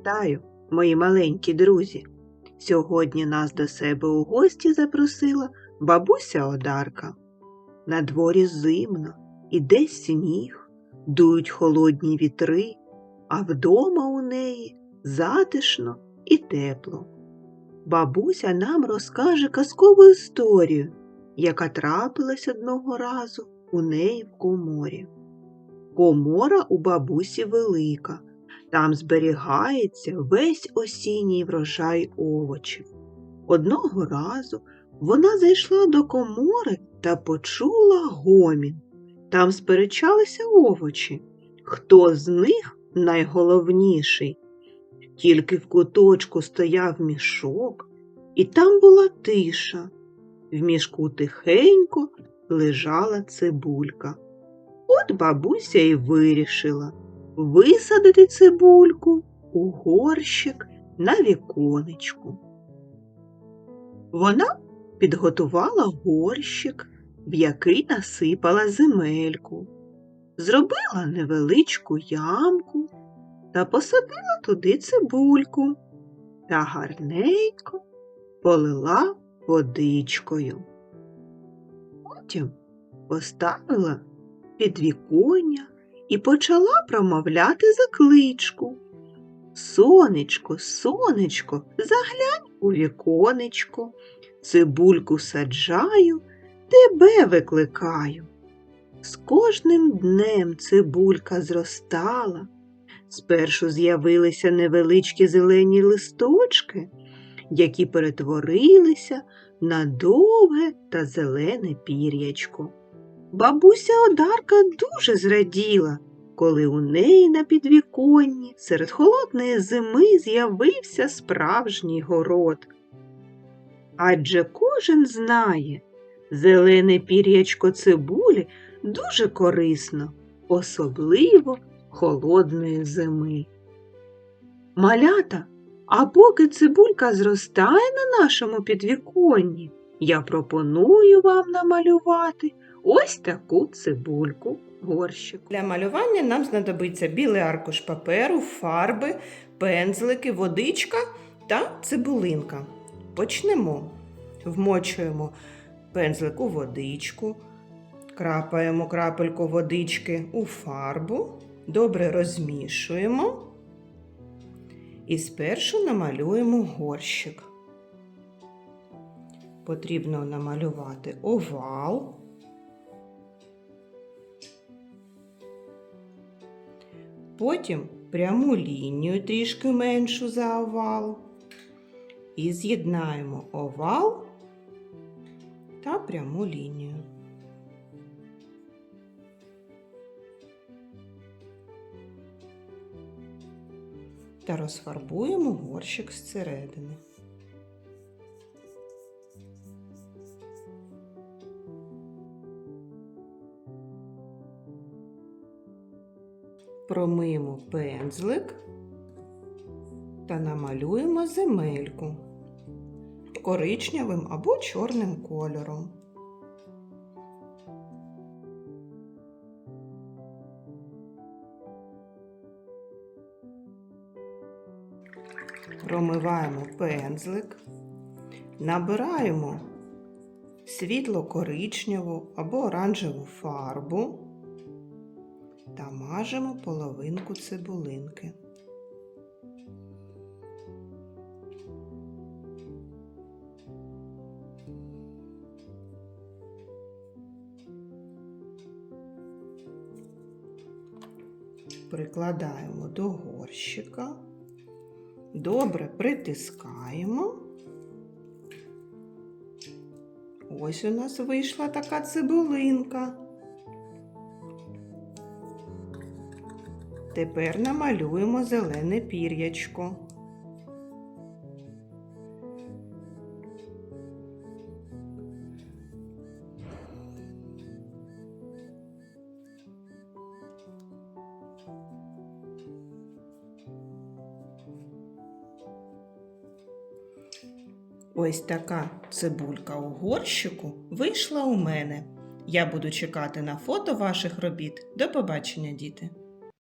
Вітаю, мої маленькі друзі! Сьогодні нас до себе у гості запросила бабуся Одарка. На дворі зимно, іде сніг, дують холодні вітри, а вдома у неї затишно і тепло. Бабуся нам розкаже казкову історію, яка трапилась одного разу у неї в коморі. Комора у бабусі велика. Там зберігається весь осінній врожай овочів. Одного разу вона зайшла до комори та почула гомін. Там сперечалися овочі. Хто з них найголовніший? Тільки в куточку стояв мішок, і там була тиша. В мішку тихенько лежала цибулька. От бабуся і вирішила висадити цибульку у горщик на віконечку. Вона підготувала горщик, в який насипала земельку, зробила невеличку ямку та посадила туди цибульку та гарненько полила водичкою. Потім поставила підвіконня і почала промовляти закличку. Сонечко, сонечко, заглянь у віконечко, цибульку саджаю, тебе викликаю. З кожним днем цибулька зростала. Спершу з'явилися невеличкі зелені листочки, які перетворилися на довге та зелене пір'ячко. Бабуся Одарка дуже зраділа, коли у неї на підвіконні серед холодної зими з'явився справжній город. Адже кожен знає, зелене пір'ячко цибулі дуже корисно, особливо холодної зими. Малята, а поки цибулька зростає на нашому підвіконні, я пропоную вам намалювати ось таку цибульку горщик. Для малювання нам знадобиться білий аркуш паперу, фарби, пензлики, водичка та цибулинка. Почнемо. Вмочуємо пензлик у водичку, крапаємо крапельку водички у фарбу, добре розмішуємо і спершу намалюємо горщик. Потрібно намалювати овал. Потім пряму лінію трішки меншу за овал. І з'єднаємо овал та пряму лінію. Та розфарбуємо горщик зсередини. Промиємо пензлик та намалюємо земельку коричневим або чорним кольором. Промиваємо пензлик, набираємо світло коричневу або оранжеву фарбу та мажемо половинку цибулинки. Прикладаємо до горщика, добре притискаємо. Ось у нас вийшла така цибулинка. Тепер намалюємо зелене пір'ячко. Ось така цибулька у горщику вийшла у мене. Я буду чекати на фото ваших робіт. До побачення, діти!